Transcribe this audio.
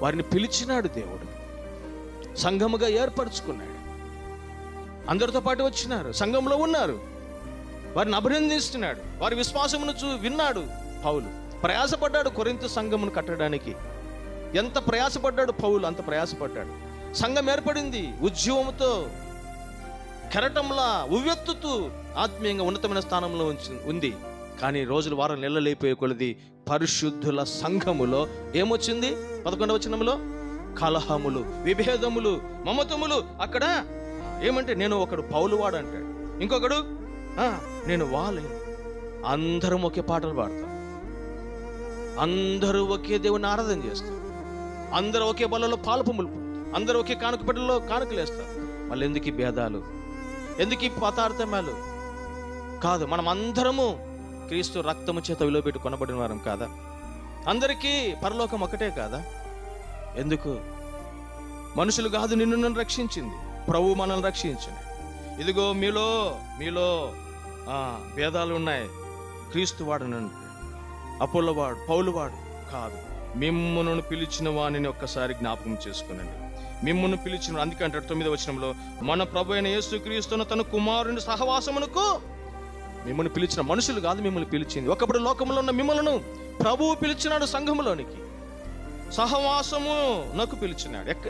వారిని పిలిచినాడు దేవుడు. సంఘముగా ఏర్పరచుకున్నాడు. అందరితో పాటు వచ్చినారు సంఘంలో ఉన్నారు. వారిని అభినందిస్తున్నాడు. వారి విశ్వాసమును చూ విన్నాడు పౌలు. ప్రయాసపడ్డాడు కొరింత సంఘమును కట్టడానికి. ఎంత ప్రయాసపడ్డాడు పౌలు అంత ప్రయాసపడ్డాడు. సంఘం ఏర్పడింది ఉద్యమంతో కెరటంలా ఉవ్వెత్తుతూ ఆత్మీయంగా ఉన్నతమైన స్థానంలో ఉంచి ఉంది. కానీ రోజులు వారం నెలలైపోయే కొలది పరిశుద్ధుల సంఘములో ఏమొచ్చింది? పదకొండవ వచనములో? కలహములు విభేదములు మమతములు. అక్కడ ఏమంటే నేను ఒకడు పౌలువాడు అంటాడు. ఇంకొకడు నేను వాలి అందరం ఒకే పాటలు పాడతాం. అందరూ ఒకే దేవుని ఆరాధన చేస్తారు. అందరూ ఒకే బలలో పాలు అందరూ ఒకే కానుక పెట్టెలో కానుకలు వేస్తారు మళ్ళీ ఎందుకు భేదాలు? ఎందుకు పదార్థమాలు కాదు మనం అందరము క్రీస్తు రక్తము చేత విలువబెట్టి కొనబడిన వారం కాదా? అందరికీ పరలోకం ఒకటే కాదా? ఎందుకు? మనుషులు కాదు నిన్ను నన్ను రక్షించింది. ప్రభు మనల్ని రక్షించింది ఇదిగో మీలో మీలో భేదాలు ఉన్నాయి. క్రీస్తు వాడు అపోలవాడు పౌలువాడు కాదు. మిమ్మును పిలిచిన వాణిని ఒక్కసారి జ్ఞాపకం చేసుకునండి. మిమ్మును పిలిచిన అందుకంటే తొమ్మిది వచనంలో మన ప్రభు అయిన యేసు క్రీస్తున్న తన కుమారుని సహవాసమునకు మిమ్మల్ని పిలిచిన మనుషులు కాదు మిమ్మల్ని పిలిచింది. ఒకప్పుడు లోకంలో ఉన్న మిమ్మలను ప్రభువు పిలిచినాడు సంఘములోనికి. సహవాసము నాకు పిలిచినాడు. ఎక్క